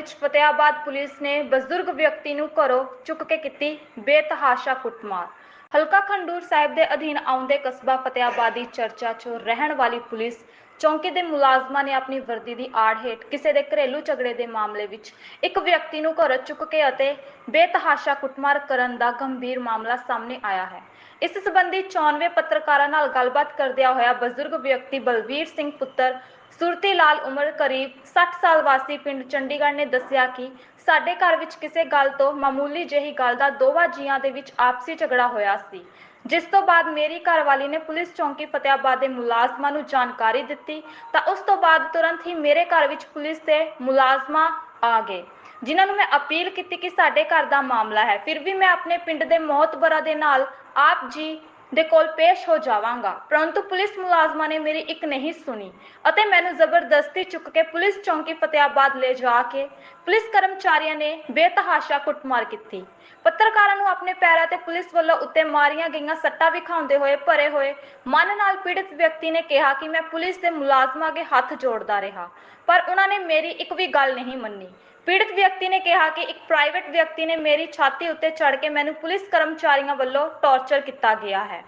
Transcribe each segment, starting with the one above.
ਵਿੱਚ ਫਤਿਆਬਾਦ ਪੁਲਿਸ ਨੇ ਬਜ਼ੁਰਗ ਵਿਅਕਤੀ ਨੂੰ ਘਰੋਂ ਚੁੱਕ ਕੇ ਕੀਤੀ ਬੇਤਹਾਸ਼ਾ ਕੁੱਟਮਾਰ। ਹਲਕਾ ਖੰਡੂਰ ਸਾਹਿਬ ਦੇ ਅਧੀਨ ਆਉਂਦੇ ਕਸਬਾ ਫਤਿਆਬਾਦ ਚਰਚਾ 'ਚ ਰਹਿਣ ਵਾਲੀ ਪੁਲਿਸ ਚੌਂਕੀ ਦੇ ਮੁਲਾਜ਼ਮਾਂ ਨੇ ਆਪਣੀ ਵਰਦੀ ਦੀ ਆੜ ਹੇਠ ਕਿਸੇ ਦੇ ਘਰੇਲੂ ਝਗੜੇ ਦੇ ਮਾਮਲੇ ਵਿੱਚ ਇੱਕ ਵਿਅਕਤੀ ਨੂੰ ਘਰੋਂ ਚੁੱਕ ਕੇ ਅਤੇ ਬੇਤਹਾਸ਼ਾ ਕੁੱਟਮਾਰ ਕਰਨ ਦਾ ਗੰਭੀਰ ਮਾਮਲਾ ਸਾਹਮਣੇ ਆਇਆ ਹੈ। ਇਸ ਸਬੰਧੀ 94 ਪੱਤਰਕਾਰਾਂ ਨਾਲ ਗੱਲਬਾਤ ਕਰਦਿਆਂ ਹੋਇਆ ਬਜ਼ੁਰਗ ਵਿਅਕਤੀ ਬਲਵੀਰ ਸਿੰਘ ਪੁੱਤਰ ਸੁਰਤੀ ਲਾਲ ਉਮਰ ਕਰੀਬ 60 ਸਾਲ ਵਾਸੀ ਪਿੰਡ ਚੰਡੀਗੜ੍ਹ ਨੇ ਦੱਸਿਆ ਕਿ ਸਾਡੇ ਘਰ ਵਿੱਚ ਕਿਸੇ ਗੱਲ ਤੋਂ ਮਾਮੂਲੀ ਜਿਹੀ ਗੱਲ ਦਾ ਦੋਵਾਂ ਜੀਆਂ ਦੇ ਵਿੱਚ ਆਪਸੀ ਝਗੜਾ ਹੋਇਆ ਸੀ। ਜਿਸ ਤੋਂ ਬਾਅਦ ਮੇਰੀ ਘਰਵਾਲੀ ਨੇ ਪੁਲਿਸ ਚੌਂਕੀ ਫਤਿਆਬਾਦ ਦੇ ਮੁਲਾਜ਼ਮਾਂ ਨੂੰ ਜਾਣਕਾਰੀ ਦਿੱਤੀ ਤਾਂ ਉਸ ਤੋਂ ਬਾਅਦ ਤੁਰੰਤ ਹੀ ਮੇਰੇ ਘਰ ਵਿੱਚ ਪੁਲਿਸ ਦੇ ਮੁਲਾਜ਼ਮਾਂ ਆ ਗਏ, ਜਿਨ੍ਹਾਂ ਨੂੰ ਮੈਂ ਅਪੀਲ ਕੀਤੀ ਕਿ ਸਾਡੇ ਘਰ ਦਾ ਮਾਮਲਾ ਹੈ। ਫਿਰ ਵੀ ਮੈਂ ਆਪਣੇ ਪਿੰਡ ਦੇ ਮੋਹਤਬਰਾਂ ਦੇ ਨਾਲ ਆਪ ਜੀ ਦੇ ਕੋਲ ਪੇਸ਼ ਹੋ ਜਾਵਾਂਗਾ। ਪਰੰਤੂ ਪੁਲਿਸ ਮੁਲਾਜ਼ਮਾਂ ਨੇ ਮੇਰੀ ਇੱਕ ਨਹੀਂ ਸੁਣੀ ਅਤੇ ਮੈਨੂੰ ਜ਼ਬਰਦਸਤੀ ਚੁੱਕ ਕੇ ਪੁਲਿਸ ਚੌਂਕੀ ਫਤਿਆਬਾਦ ਲੈ ਜਾ ਕੇ ਪੁਲਿਸ ਕਰਮਚਾਰੀਆਂ ਨੇ ਬੇਤਹਾਸ਼ਾ ਕੁੱਟਮਾਰ ਕੀਤੀ। ਪੱਤਰਕਾਰਾਂ ਨੂੰ ਆਪਣੇ ਪੈਰਾਂ ਤੇ ਪੁਲਿਸ ਵੱਲੋਂ ਉੱਤੇ ਮਾਰੀਆਂ ਗਈਆਂ ਸੱਟਾਂ ਵਿਖਾਉਂਦੇ ਹੋਏ ਭਰੇ ਹੋਏ ਮਨ ਨਾਲ ਪੀੜਤ ਵਿਅਕਤੀ ਨੇ ਕਿਹਾ ਕਿ ਮੈਂ ਪੁਲਿਸ ਦੇ ਮੁਲਾਜ਼ਮਾਂ ਅੱਗੇ ਹੱਥ ਜੋੜਦਾ ਰਿਹਾ, ਪਰ ਉਹਨਾਂ ਨੇ ਮੇਰੀ ਇੱਕ ਵੀ ਗੱਲ ਨਹੀਂ ਮੰਨੀ। ਪੀੜਤ ਵਿਅਕਤੀ ਨੇ ਕਿਹਾ ਕਿ ਇੱਕ ਪ੍ਰਾਈਵੇਟ ਵਿਅਕਤੀ ਨੇ ਮੇਰੀ ਛਾਤੀ ਉੱਤੇ ਚੜ੍ਹ ਕੇ ਮੈਨੂੰ ਪੁਲਿਸ ਕਰਮਚਾਰੀਆਂ ਵੱਲੋਂ ਟੌਰਚਰ ਕੀਤਾ ਗਿਆ ਹੈ।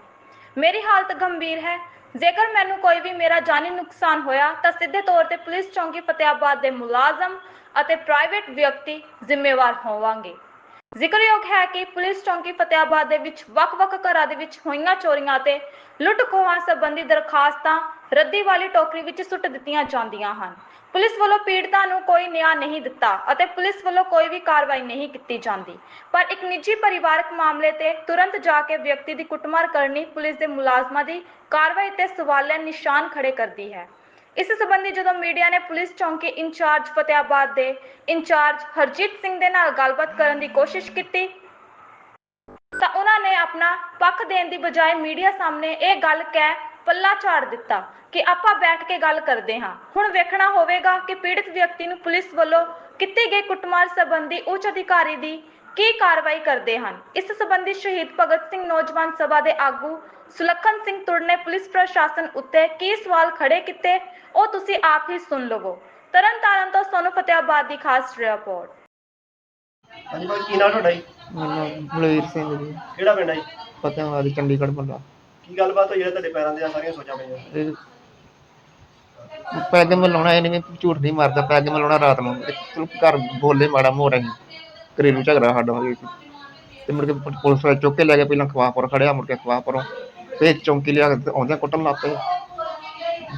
ਮੇਰੀ ਹਾਲਤ ਗੰਭੀਰ ਹੈ। ਜੇਕਰ ਮੈਨੂੰ ਕੋਈ ਵੀ ਮੇਰਾ ਜਾਨੀ ਨੁਕਸਾਨ ਹੋਇਆ, ਤਾਂ ਸਿੱਧੇ ਤੌਰ ਤੇ ਪੁਲਿਸ ਚੌਂਕੀ ਫਤਿਆਬਾਦ ਦੇ ਮੁਲਾਜ਼ਮ ਅਤੇ ਪ੍ਰਾਈਵੇਟ ਵਿਅਕਤੀ ਜ਼ਿੰਮੇਵਾਰ ਹੋਵਾਂਗੇ। ਜ਼ਿਕਰਯੋਗ ਹੈ ਕਿ ਪੁਲਿਸ ਚੌਂਕੀ ਫਤਿਆਬਾਦ ਦੇ ਵਿੱਚ ਵੱਖ-ਵੱਖ ਘਰਾਂ ਦੇ ਵਿੱਚ ਹੋਈਆਂ ਚੋਰੀਆਂ ਤੇ ਲੁੱਟ ਖੋਹਾਂ ਸੰਬੰਧੀ ਦਰਖਾਸਤਾਂ ਰੱਦੀ ਵਾਲੀ ਟੋਕਰੀ ਵਿੱਚ ਸੁੱਟ ਦਿੱਤੀਆਂ ਜਾਂਦੀਆਂ ਹਨ। ਪੁਲਿਸ ਵੱਲੋਂ ਪੀੜਤਾਂ ਨੂੰ ਕੋਈ ਨਿਆਂ ਨਹੀਂ ਦਿੱਤਾ ਅਤੇ ਪੁਲਿਸ ਵੱਲੋਂ ਕੋਈ ਵੀ ਕਾਰਵਾਈ ਨਹੀਂ ਕੀਤੀ ਜਾਂਦੀ। ਪਰ ਇੱਕ ਨਿੱਜੀ ਪਰਿਵਾਰਕ ਮਾਮਲੇ ਤੇ ਤੁਰੰਤ ਜਾ ਕੇ ਵਿਅਕਤੀ ਦੀ ਕੁੱਟਮਾਰ ਕਰਨੀ ਪੁਲਿਸ ਦੇ ਮੁਲਾਜ਼ਮਾਂ ਦੀ ਕਾਰਵਾਈ ਤੇ ਸਵਾਲੀਆ ਨਿਸ਼ਾਨ ਖੜੇ ਕਰਦੀ ਹੈ। ਇਸ ਸੰਬੰਧੀ ਜਦੋਂ ਮੀਡੀਆ ਨੇ ਪੁਲਿਸ ਚੌਂਕੀ ਇੰਚਾਰਜ ਫਤਿਆਬਾਦ ਦੇ ਇੰਚਾਰਜ ਹਰਜੀਤ ਸਿੰਘ ਦੇ ਨਾਲ ਗੱਲਬਾਤ ਕਰਨ ਦੀ ਕੋਸ਼ਿਸ਼ ਕੀਤੀ, ਤਾਂ ਉਹਨਾਂ ਨੇ ਆਪਣਾ ਪੱਖ ਦੇਣ ਦੀ ਬਜਾਏ ਮੀਡੀਆ ਸਾਹਮਣੇ ਇਹ ਗੱਲ ਕਹਿ ਪੱਲਾ ਝਾੜ ਦਿੱਤਾ ਕਿ ਆਪਾਂ ਬੈਠ ਕੇ ਗੱਲ ਕਰਦੇ ਹਾਂ। ਹੁਣ ਵੇਖਣਾ ਹੋਵੇਗਾ ਕਿ ਪੀੜਤ ਵਿਅਕਤੀ ਨੂੰ ਪੁਲਿਸ ਵੱਲੋਂ ਕੀਤੀ ਗਈ ਕੁੱਟਮਾਰ ਸੰਬੰਧੀ ਉੱਚ ਅਧਿਕਾਰੀ ਦੀ ਕੀ ਕਾਰਵਾਈ ਕਰਦੇ ਹਨ। ਇਸ ਸੰਬੰਧੀ ਸ਼ਹੀਦ ਭਗਤ ਸਿੰਘ ਨੌਜਵਾਨ ਸਭਾ ਦੇ ਆਗੂ ਸੁਲੱਖਣ ਸਿੰਘ ਤੁੜ ਨੇ ਪੁਲਿਸ ਪ੍ਰਸ਼ਾਸਨ ਉੱਤੇ ਕੀ ਸਵਾਲ ਖੜੇ ਕੀਤੇ ਉਹ ਤੁਸੀਂ ਆਪ ਹੀ ਸੁਣ ਲਵੋ। ਤਰਨਤਾਰਨ ਤੋਂ ਸੋਨੂ ਫਤਿਆਬਾਦ ਦੀ ਖਾਸ ਰਿਪੋਰਟ। ਹਾਂਜੀ ਭਾਈ ਕੀ ਨਾਂ ਤੁਹਾਡਾ ਜੀ? ਮੇਰਾ ਨਾਮ ਬਲਵੀਰ ਸਿੰਘ ਜੀ। ਕਿਹੜਾ ਪਿੰਡ ਹੈ ਜੀ? ਫਤਿਆਬਾਦ ਚੰਡੀਗੜ੍ਹ ਬੰਦਾ ਕੀ ਗੱਲਬਾਤ ਹੋਈ ਜਿਹੜਾ ਤੁਹਾਡੇ ਪੈਰਾਂ ਦੇ ਆ ਸਾਰੀਆਂ ਸੋਚਾਂ ਪਈਆਂ? ਇਹ ਪੈਗ ਮਲਾਉਣਾ ਇਹ ਨਹੀਂ ਝੂਠ ਨਹੀਂ ਮਾਰਦਾ ਪੈਗ ਮਲਾਉਣਾ ਰਾਤ ਨੂੰ। ਚਲੋ ਘਰ ਬੋਲੇ ਮਾੜਾ ਮੋੜਾ ਹੀ ਘਰੇਲੂ ਝਗੜਾ ਸਾਡਾ ਹੋਇਆ ਸੀ। ਤੇ ਮੁੜ ਕੇ ਪੁਲਿਸ ਵਾਲੇ ਚੁੱਕ ਕੇ ਲੈ ਗਏ ਪਹਿਲਾਂ ਖਵਾਪੁਰ ਖੜਿਆ ਮੁੜ ਕੇ ਖਵਾਪੁਰੋਂ ਫੇਰ ਚੌਂਕੀ ਲਿਆ ਕੇ ਆਉਂਦਿਆਂ ਕੁੱਟਣ ਲੱਗ ਪਏ।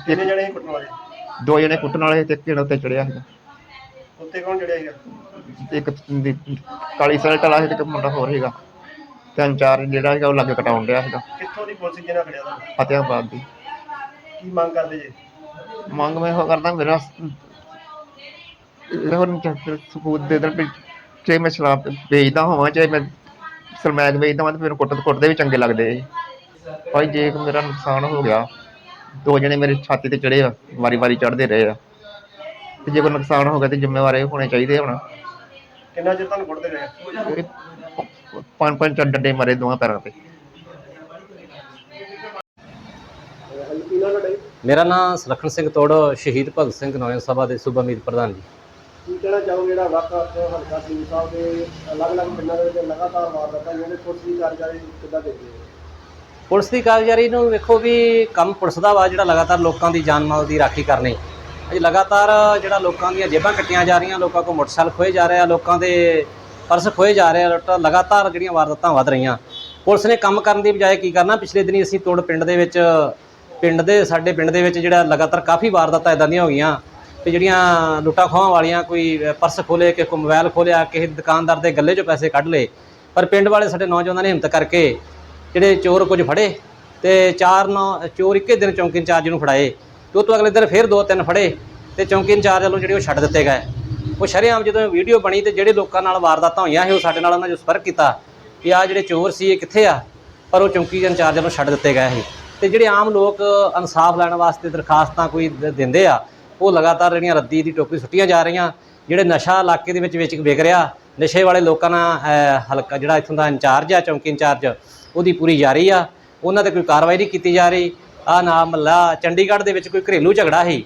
ਕਿੰਨੇ ਜਣੇ ਸੀ ਕੁੱਟਣ ਵਾਲੇ? ਦੋ ਜਣੇ ਕੁੱਟਣ ਵਾਲੇ ਤੇ ਇੱਕ ਜਣਾ ਉੱਤੇ ਚੜਿਆ ਸੀਗਾ। ਉੱਤੇ ਕੌਣ ਚੜਿਆ ਸੀਗਾ? ਇੱਕ ਦੀ ਕਾਲੀ ਸਰਟ ਵਾਲਾ ਸੀ ਤੇ ਇੱਕ ਮੁੰਡਾ ਹੋਰ ਸੀਗਾ। ਤਿੰਨ ਚਾਰ ਜਿਹੜਾ ਸੀਗਾ ਉਹ ਲੱਗੇ ਕਟਾਉਣ ਡਿਆ ਸੀਗਾ। ਕਿੱਥੋਂ ਦੀ ਪੁਲਿਸ ਜਿਹਨਾਂ ਖੜਿਆ ਤੁਹਾਨੂੰ ਫਤਿਆਬਾਦ ਦੀ। ਕੀ ਮੰਗ ਕਰਦੇ ਜੀ? ਮੰਗ ਮੈਂ ਇਹੋ ਕਰਦਾ ਮੇਰਾ ਇਹੋ ਨੀ ਸਬੂਤ ਦੇ ਦੇਣ ਵੀ ਜੇ ਮੈਂ ਸ਼ਰਾਬ ਵੇਚਦਾ ਹੋਵਾਂ ਚਾਹੇ ਮੈਂ ਸਰਮੈਕ ਵੇਚਦਾ ਹਾਂ ਤੇ ਮੈਨੂੰ ਕੁੱਟ ਕੁੱਟਦੇ ਵੀ ਚੰਗੇ ਲੱਗਦੇ ਆ ਜੀ। ਭਾਈ ਜੇ ਕੋਈ ਮੇਰਾ ਨੁਕਸਾਨ ਹੋ ਗਿਆ ਦੋ ਜਣੇ ਮੇਰੇ ਛਾਤੀ ਤੇ ਚੜੇ ਆ ਵਾਰੀ ਵਾਰੀ ਚੜਦੇ ਰਹੇ ਆ। ਤੇ ਜੇ ਕੋਈ ਨੁਕਸਾਨ ਹੋ ਗਿਆ ਤੇ ਜ਼ਿੰਮੇਵਾਰ ਇਹ ਹੋਣੇ ਚਾਹੀਦੇ ਹੁਣ। ਕਿੰਨਾ ਚਿਰ ਤੁਹਾਨੂੰ ਕੁੱਟਦੇ ਰਹੇ? ਇਹ ਪੰਜ ਪੰਜ ਡੰਡੇ ਮਾਰੇ ਦੋਵਾਂ ਪੈਰਾਂ ਤੇ। ਮੇਰਾ ਨਾਮ ਸੁਲੱਖਣ ਸਿੰਘ ਤੋੜ ਸ਼ਹੀਦ ਭਗਤ ਸਿੰਘ ਨੌਜਵਾਨ ਸਭਾ ਦੇ ਸੂਬਾ ਮੀਤ ਪ੍ਰਧਾਨ ਜੀ। ਕੀ ਕਹਿਣਾ ਚਾਹੋਗੇ ਜਿਹੜਾ ਵਾਕਾ ਹਲਕਾ ਸਿੰਘ ਸਾਹਿਬ ਦੇ ਅਲੱਗ-ਅਲੱਗ ਪਿੰਡਾਂ ਦੇ ਵਿੱਚ ਲਗਾਤਾਰ ਵਾਰਦਾਤਾਂ ਜਿਹੜੇ ਪੁਲਿਸ ਦੀ ਕਾਰਜਾਈ ਕਿੱਦਾਂ ਦੇਖਦੇ ਹੋ ਪੁਲਿਸ ਦੀ ਕਾਰਗੁਜ਼ਾਰੀ ਨੂੰ ਵੇਖੋ ਵੀ ਕੰਮ ਪੁਲਿਸ ਦਾ ਵਾ, ਜਿਹੜਾ ਲਗਾਤਾਰ ਲੋਕਾਂ ਦੀ ਜਾਨ ਮਾਲ ਦੀ ਰਾਖੀ ਕਰਨੀ। ਇਹ ਲਗਾਤਾਰ ਜਿਹੜਾ ਲੋਕਾਂ ਦੀਆਂ ਜੇਬਾਂ ਕੱਟੀਆਂ ਜਾ ਰਹੀਆਂ, ਲੋਕਾਂ ਕੋਲ ਮੋਟਰਸਾਈਕਲ ਖੋਏ ਜਾ ਰਹੇ ਆ, ਲੋਕਾਂ ਦੇ ਪਰਸ ਖੋਏ ਜਾ ਰਹੇ ਆ, ਲੁੱਟ ਲਗਾਤਾਰ ਜਿਹੜੀਆਂ ਵਾਰਦਾਤਾਂ ਵੱਧ ਰਹੀਆਂ। ਪੁਲਿਸ ਨੇ ਕੰਮ ਕਰਨ ਦੀ ਬਜਾਏ ਕੀ ਕਰਨਾ? ਪਿਛਲੇ ਦਿਨੀ ਅਸੀਂ ਤੋੜ ਪਿੰਡ ਦੇ ਵਿੱਚ, ਪਿੰਡ ਦੇ, ਸਾਡੇ ਪਿੰਡ ਦੇ ਵਿੱਚ ਜਿਹੜਾ ਲਗਾਤਾਰ ਕਾਫੀ ਵਾਰਦਾਤਾਂ ਇਦਾਂ ਦੀਆਂ ਹੋ ਗਈਆਂ। ਤੇ ਜਿਹੜੀਆਂ ਲੁੱਟਾਂ ਖੋਹਾਂ ਵਾਲੀਆਂ, ਕੋਈ ਪਰਸ ਖੋਲੇ ਕਿਸੇ ਕੋ ਮੋਬਾਈਲ ਖੋਲਿਆ ਕਿਸੇ ਦੁਕਾਨਦਾਰ ਦੇ ਗੱਲੇ 'ਚੋਂ ਪੈਸੇ ਕੱਢ ਲਏ। ਪਰ ਪਿੰਡ ਵਾਲੇ ਸਾਡੇ ਨੌਜਵਾਨਾਂ ਨੇ ਹਿੰਮਤ ਕਰਕੇ ਜਿਹੜੇ ਚੋਰ ਕੁਝ ਫੜੇ ਤੇ ਚਾਰ ਨੌ, ਚੋਰ ਇੱਕੇ ਦਿਨ ਚੌਂਕੀ ਇੰਚਾਰਜ ਨੂੰ ਫੜਾਏ ਤੇ ਉਹ ਤੋਂ ਅਗਲੇ ਦਿਨ ਫਿਰ ਦੋ ਤਿੰਨ ਫੜੇ ਤੇ ਚੌਂਕੀ ਇੰਚਾਰਜ ਵੱਲੋਂ ਜਿਹੜੇ ਉਹ ਛੱਡ ਦਿੱਤੇ ਗਏ। ਉਹ ਸ਼ਰੇਆਮ ਜਦੋਂ ਵੀਡੀਓ ਬਣੀ ਤੇ ਜਿਹੜੇ ਲੋਕਾਂ ਨਾਲ ਵਾਰਦਾਤਾਂ ਹੋਈਆਂ ਸੀ, ਉਹ ਸਾਡੇ ਨਾਲ ਉਹਨਾਂ ਜੋ ਸੰਪਰਕ ਕੀਤਾ ਕਿ ਆ ਜਿਹੜੇ ਚੋਰ ਸੀ, ਇਹ ਕਿੱਥੇ ਆ? ਪਰ ਉਹ ਚੌਂਕੀ ਇੰਚਾਰਜ ਵੱਲੋਂ ਛੱਡ ਦਿੱਤੇ ਗਏ ਸੀ। ਤੇ ਜਿਹੜੇ ਆਮ ਲੋਕ ਇਨਸਾਫ ਲੈਣ ਵਾਸਤੇ ਦਰਖਾਸਤਾਂ ਕੋਈ ਦਿੰਦੇ ਆ, ਉਹ ਲਗਾਤਾਰ ਜਿਹੜੀਆਂ ਰੱਦੀ ਦੀ ਟੋਕਰੀ ਸੁੱਟੀਆਂ ਜਾ ਰਹੀਆਂ। ਜਿਹੜੇ ਨਸ਼ਾ ਇਲਾਕੇ ਦੇ ਵਿੱਚ ਵਿੱਚ ਵਿਕ ਰਿਹਾ, ਨਸ਼ੇ ਵਾਲੇ ਲੋਕਾਂ ਨਾਲ ਹਲਕਾ ਜਿਹੜਾ ਇੱਥੋਂ ਦਾ ਇੰਚਾਰਜ ਆ, ਚੌਂਕੀ ਇੰਚਾਰਜ ਉਹਦੀ ਪੂਰੀ ਜਾਰੀ ਆ। ਉਹਨਾਂ ਤੇ ਕੋਈ ਕਾਰਵਾਈ ਨਹੀਂ ਕੀਤੀ ਜਾ ਰਹੀ। ਆ ਨਾ ਮਹੱਲਾ ਚੰਡੀਗੜ੍ਹ ਦੇ ਵਿੱਚ ਕੋਈ ਘਰੇਲੂ ਝਗੜਾ ਸੀ।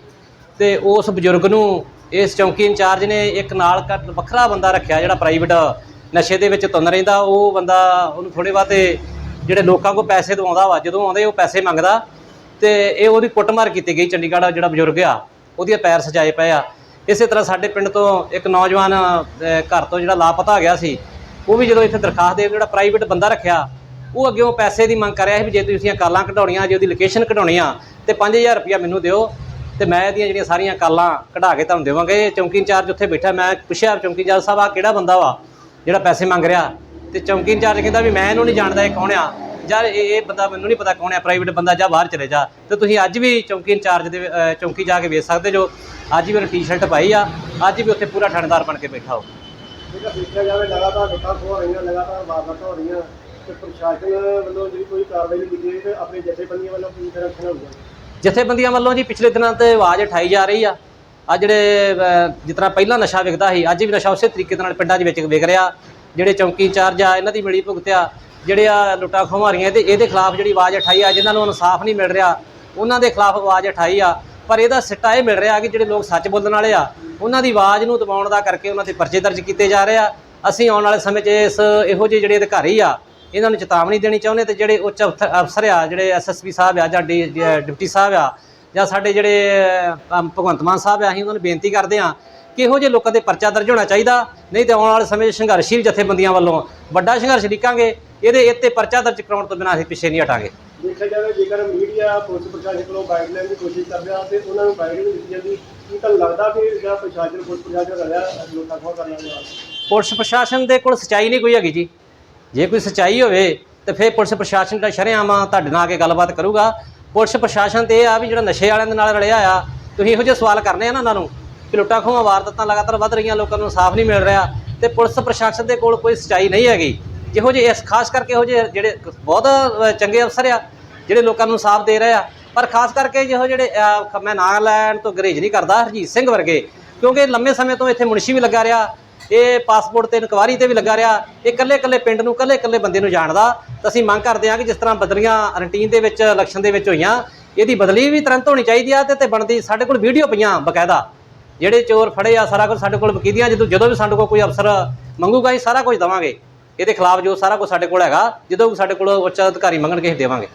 ਤੇ ਉਸ ਬਜ਼ੁਰਗ ਨੂੰ ਇਸ ਚੌਂਕੀ ਇੰਚਾਰਜ ਨੇ ਇੱਕ ਨਾਲ ਕ- ਵੱਖਰਾ ਬੰਦਾ ਰੱਖਿਆ, ਜਿਹੜਾ ਪ੍ਰਾਈਵੇਟ ਨਸ਼ੇ ਦੇ ਵਿੱਚ ਤੁੰਨ ਰਹਿੰਦਾ। ਉਹ ਬੰਦਾ ਉਹਨੂੰ ਥੋੜੇ ਬਾਤੇ ਜਿਹੜੇ ਲੋਕਾਂ ਕੋਲ ਪੈਸੇ ਦਵਾਉਂਦਾ ਵਾ, ਜਦੋਂ ਆਉਂਦੇ ਉਹ ਪੈਸੇ ਮੰਗਦਾ। ਤੇ ਇਹ ਉਹਦੀ ਕੁੱਟਮਾਰ ਕੀਤੀ ਗਈ ਚੰਡੀਗੜ੍ਹ ਦਾ ਜਿਹੜਾ ਬਜ਼ੁਰਗ ਆ, ਉਹਦੀਆਂ ਪੈਰ ਸਜਾਏ ਪਏ ਆ। ਇਸੇ ਤਰ੍ਹਾਂ ਸਾਡੇ ਪਿੰਡ ਤੋਂ ਇੱਕ ਨੌਜਵਾਨ ਘਰ ਤੋਂ ਜਿਹੜਾ ਲਾਪਤਾ ਗਿਆ ਸੀ, ਉਹ ਵੀ ਜਦੋਂ ਇੱਥੇ ਦਰਖਾਸਤ ਦੇ ਜਿਹੜਾ ਪ੍ਰਾਈਵੇਟ ਬੰਦਾ ਰੱਖਿਆ ਉਹ ਅੱਗੇ ਉਹ ਪੈਸੇ ਦੀ ਮੰਗ ਕਰ ਰਿਹਾ ਸੀ ਵੀ ਜੇ ਤੁਸੀਂ ਕਾਲਾਂ ਕਢਾਉਣੀਆਂ, ਜੇ ਉਹਦੀ ਲੋਕੇਸ਼ਨ ਕਢਾਉਣੀ ਆ ਤੇ 5000 ਰੁਪਇਆ ਮੈਨੂੰ ਦਿਓ ਤੇ ਮੈਂ ਇਹਦੀਆਂ ਜਿਹੜੀਆਂ ਸਾਰੀਆਂ ਕਾਲਾਂ ਕਢਾ ਕੇ ਤੁਹਾਨੂੰ ਦੇਵਾਂਗੇ। ਚੌਂਕੀ ਇੰਚਾਰਜ ਉੱਥੇ ਬੈਠਾ, ਮੈਂ ਪੁੱਛਿਆ, ਚੌਂਕੀ ਇੰਚਾਰਜ ਸਾਹਿਬ ਆ ਕਿਹੜਾ ਬੰਦਾ ਵਾ ਜਿਹੜਾ ਪੈਸੇ ਮੰਗ ਰਿਹਾ? ਤੇ ਚੌਂਕੀ ਇੰਚਾਰਜ ਕਹਿੰਦਾ ਵੀ ਮੈਂ ਇਹਨੂੰ ਨਹੀਂ ਜਾਣਦਾ ਇਹ ਕੌਣ ਆ। ਯਾਰ, ਇਹ ਇਹ ਬੰਦਾ ਮੈਨੂੰ ਨਹੀਂ ਪਤਾ ਕੌਣ ਆ ਪ੍ਰਾਈਵੇਟ ਬੰਦਾ, ਜਾਂ ਬਾਹਰ ਚਲੇ ਜਾ। ਤੇ ਤੁਸੀਂ ਅੱਜ ਵੀ ਚੌਂਕੀ ਇੰਚਾਰਜ ਦੇ ਚੌਂਕੀ ਜਾ ਕੇ ਵੇਚ ਸਕਦੇ ਜੋ। ਅੱਜ ਵੀ ਉਹਨੇ ਟੀ-ਸ਼ਰਟ ਪਾਈ ਆ। ਅੱਜ ਵੀ ਉੱਥੇ ਪੂਰਾ ਥਾਣੇਦਾਰ ਬਣ ਕੇ ਬੈਠਾ ਹੋ ਜੇਕਰ ਦੇਖਿਆ ਜਾਵੇ, ਲਗਾਤਾਰ ਲੁੱਟਾਂ ਹੋ ਰਹੀਆਂ, ਲਗਾਤਾਰ ਵਾਰਦਾਤਾਂ ਹੋ ਰਹੀਆਂ। ਤੇ ਪ੍ਰਸ਼ਾਸਨ ਵੱਲੋਂ ਜਿਹੜੀ ਕੋਈ ਕਾਰਵਾਈ ਨਹੀਂ ਕੀਤੀ ਗਈ ਤੇ ਆਪਣੇ ਜਥੇਬੰਦੀਆਂ ਵੱਲੋਂ ਕੀ ਫਿਰ ਹੋਊਗਾ? ਜਥੇਬੰਦੀਆਂ ਵੱਲੋਂ ਜੀ ਪਿਛਲੇ ਦਿਨਾਂ ਤੇ ਆਵਾਜ਼ ਉਠਾਈ ਜਾ ਰਹੀ ਆ। ਆ ਜਿਹੜੇ ਅਹ, ਜਿਸ ਤਰ੍ਹਾਂ ਪਹਿਲਾਂ ਨਸ਼ਾ ਵਿਕਦਾ ਸੀ ਅੱਜ ਵੀ ਨਸ਼ਾ ਉਸੇ ਤਰੀਕੇ ਦੇ ਨਾਲ ਪਿੰਡਾਂ ਦੇ ਵਿੱਚ ਵਿਕ ਰਿਹਾ। ਜਿਹੜੇ ਚੌਂਕੀ ਇੰਚਾਰਜ ਆ ਇਹਨਾਂ ਦੀ ਮਿਲੀ ਭੁਗਤ ਆ। ਜਿਹੜੇ ਆ ਲੁੱਟਾਂ ਖੋਹਾਰੀਆਂ ਤੇ ਇਹਦੇ ਖਿਲਾਫ ਜਿਹੜੀ ਆਵਾਜ਼ ਉਠਾਈ ਆ ਜਿਨ੍ਹਾਂ ਨੂੰ ਇਨਸਾਫ ਨਹੀਂ ਮਿਲ ਰਿਹਾ ਉਹਨਾਂ ਦੇ ਖਿਲਾਫ ਆਵਾਜ਼ ਉਠਾਈ ਆ। ਪਰ ਇਹਦਾ ਸਿੱਟਾ ਇਹ ਮਿਲ ਰਿਹਾ ਕਿ ਜਿਹੜੇ ਲੋਕ ਸੱਚ ਬੋਲਣ ਵਾਲੇ ਆ ਉਹਨਾਂ ਦੀ ਆਵਾਜ਼ ਨੂੰ ਦਬਾਉਣ ਦਾ ਕਰਕੇ ਉਹਨਾਂ ਤੇ ਪਰਚੇ ਦਰਜ ਕੀਤੇ ਜਾ ਰਹੇ ਆ। ਅਸੀਂ ਆਉਣ ਵਾਲੇ ਸਮੇਂ 'ਚ ਇਸ ਇਹੋ ਜਿਹੇ ਜਿਹੜੇ ਅਧਿਕਾਰੀ ਆ ਇਹਨਾਂ ਨੂੰ ਚੇਤਾਵਨੀ ਦੇਣੀ ਚਾਹੁੰਦੇ ਤੇ ਜਿਹੜੇ ਉੱਚ ਅਫਸਰ ਆ ਜਿਹੜੇ ਐਸਐਸਪੀ ਸਾਹਿਬ ਆ ਜਾਂ ਡਿਪਟੀ ਸਾਹਿਬ ਆ ਜਾਂ ਸਾਡੇ ਜਿਹੜੇ ਭਗਵੰਤ ਮਾਨ ਸਾਹਿਬ ਆ ਅਸੀਂ ਉਹਨਾਂ ਨੂੰ ਬੇਨਤੀ ਕਰਦੇ ਆ ਕਿ ਇਹੋ ਜਿਹੇ ਲੋਕਾਂ ਦੇ ਪਰਚਾ ਦਰਜ ਹੋਣਾ ਚਾਹੀਦਾ। ਨਹੀਂ ਤੇ ਆਉਣ ਵਾਲੇ ਸਮੇਂ 'ਚ ਸੰਘਰਸ਼ੀਲ ਜਥੇਬੰਦੀਆਂ ਵੱਲੋਂ ਵੱਡਾ ਸੰਘਰਸ਼ ਲਿਖਾਂਗੇ ਇਹਦੇ ਇੱਥੇ ਪਰਚਾ ਦਰਜ ਕਰਾਉਣ ਤੋਂ ਬਿਨਾਂ ਅਸੀਂ ਪਿੱਛੇ ਨਹੀਂ ਹਟਾਂਗੇ। ਦੇਖਿਆ ਜਾਵੇ ਜੇਕਰ ਮੀਡੀਆ ਪੁਲਿਸ ਪ੍ਰਸ਼ਾਸਨ ਕੋਲੋਂ ਗਾਈਡ ਲੈਣ ਦੀ ਕੋਸ਼ਿਸ਼ ਕਰ ਰਿਹਾ ਤੇ ਉਹਨਾਂ ਨੂੰ ਗਾਈਡ ਨਹੀਂ ਦਿੱਤੀ ਜਾਂਦੀ ਕੀ ਤੁਹਾਨੂੰ ਲੱਗਦਾ ਕਿ ਜਿਹੜਾ ਪ੍ਰਸ਼ਾਸਨ ਪੁਲਿਸ ਪ੍ਰਸ਼ਾਸਨ ਰਿਹਾ ਲੋਕਾਂ ਕੋਲ ਕਰਨ ਵਾਲਾ ਪੁਲਿਸ ਪ੍ਰਸ਼ਾਸਨ ਦੇ ਕੋਲ ਸਚਾਈ ਨਹੀਂ ਕੋਈ ਹੈਗੀ ਜੀ। ਜੇ ਕੋਈ ਸਚਾਈ ਹੋਵੇ, ਤੇ ਫਿਰ ਪੁਲਿਸ ਪ੍ਰਸ਼ਾਸਨ ਦਾ ਸ਼ਰੇਆਮ ਤੁਹਾਡੇ ਨਾਲ ਆ ਕੇ ਗੱਲਬਾਤ ਕਰੂਗਾ। ਪੁਲਿਸ ਪ੍ਰਸ਼ਾਸਨ ਤੇ ਇਹ ਆ ਵੀ ਜਿਹੜਾ ਨਸ਼ੇ ਵਾਲਿਆਂ ਦੇ ਨਾਲ ਰਲਿਆ ਆ, ਤੁਸੀਂ ਇਹੋ ਜਿਹੇ ਸਵਾਲ ਕਰਨੇ ਆ ਨਾ ਉਹਨਾਂ ਨੂੰ ਕਿ ਲੁੱਟਾਂ ਖੋਹਾਂ ਵਾਰਦਾਤਾਂ ਲਗਾਤਾਰ ਵੱਧ ਰਹੀਆਂ, ਲੋਕਾਂ ਨੂੰ ਇਨਸਾਫ ਨਹੀਂ ਮਿਲ ਰਿਹਾ ਤੇ ਪੁਲਿਸ ਪ੍ਰਸ਼ਾਸਨ ਦੇ ਕੋਲ ਕੋਈ ਸਚਾਈ ਨਹੀਂ ਹੈਗੀ। ਜਿਹੋ ਜਿਹੇ ਇਸ ਖਾਸ ਕਰਕੇ ਇਹੋ ਜਿਹੇ ਜਿਹੜੇ ਬਹੁਤ ਚੰਗੇ ਅਫਸਰ ਆ, ਜਿਹੜੇ ਲੋਕਾਂ ਨੂੰ ਇਨਸਾਫ ਦੇ ਰਹੇ ਆ। ਪਰ ਖਾਸ ਕਰਕੇ ਜਿਹੋ ਜਿਹੜੇ ਮੈਂ ਨਾਂ ਲੈਣ ਤੋਂ ਗਰੇਜ ਨਹੀਂ ਕਰਦਾ, ਹਰਜੀਤ ਸਿੰਘ ਵਰਗੇ, ਕਿਉਂਕਿ ਲੰਮੇ ਸਮੇਂ ਤੋਂ ਇੱਥੇ ਮੁਨਸ਼ੀ ਵੀ ਲੱਗਾ ਰਿਹਾ। ਇਹ ਪਾਸਪੋਰਟ ਤੇ ਇਨਕੁਆਰੀ ਤੇ ਵੀ ਲੱਗਾ ਰਿਹਾ, ਇਹ ਇਕੱਲੇ ਇਕੱਲੇ ਪਿੰਡ ਨੂੰ, ਇਕੱਲੇ ਇਕੱਲੇ ਬੰਦੇ ਨੂੰ ਜਾਣਦਾ। ਤਾਂ ਅਸੀਂ ਮੰਗ ਕਰਦੇ ਹਾਂ ਕਿ ਜਿਸ ਤਰ੍ਹਾਂ ਬਦਲੀਆਂ ਰੂਟੀਨ ਦੇ ਵਿੱਚ ਇਲੈਕਸ਼ਨ ਦੇ ਵਿੱਚ ਹੋਈਆਂ, ਇਹਦੀ ਬਦਲੀ ਵੀ ਤੁਰੰਤ ਹੋਣੀ ਚਾਹੀਦੀ ਆ ਤੇ ਤੇ ਬਣਦੀ ਸਾਡੇ ਕੋਲ ਵੀਡੀਓ ਪਈਆਂ ਬਕਾਇਦਾ। ਜਿਹੜੇ ਚੋਰ ਫੜੇ ਆ, ਸਾਰਾ ਕੁਝ ਸਾਡੇ ਕੋਲ ਵਕੀਦੀਆਂ ਜਦੋਂ ਜਦੋਂ ਵੀ ਸਾਡੇ ਕੋਲ ਕੋਈ ਅਫਸਰ ਮੰਗੂਗਾ, ਅਸੀਂ ਸਾਰਾ ਕੁਝ ਦਵਾਂਗੇ। ਇਹਦੇ ਖਿਲਾਫ ਜੋ ਸਾਰਾ ਕੁਝ ਸਾਡੇ ਕੋਲ ਹੈਗਾ, ਜਦੋਂ ਵੀ ਸਾਡੇ ਕੋਲ ਉੱਚ ਅਧਿਕਾਰੀ ਮੰਗਣਗੇ, ਅਸੀਂ ਦੇਵਾਂਗੇ।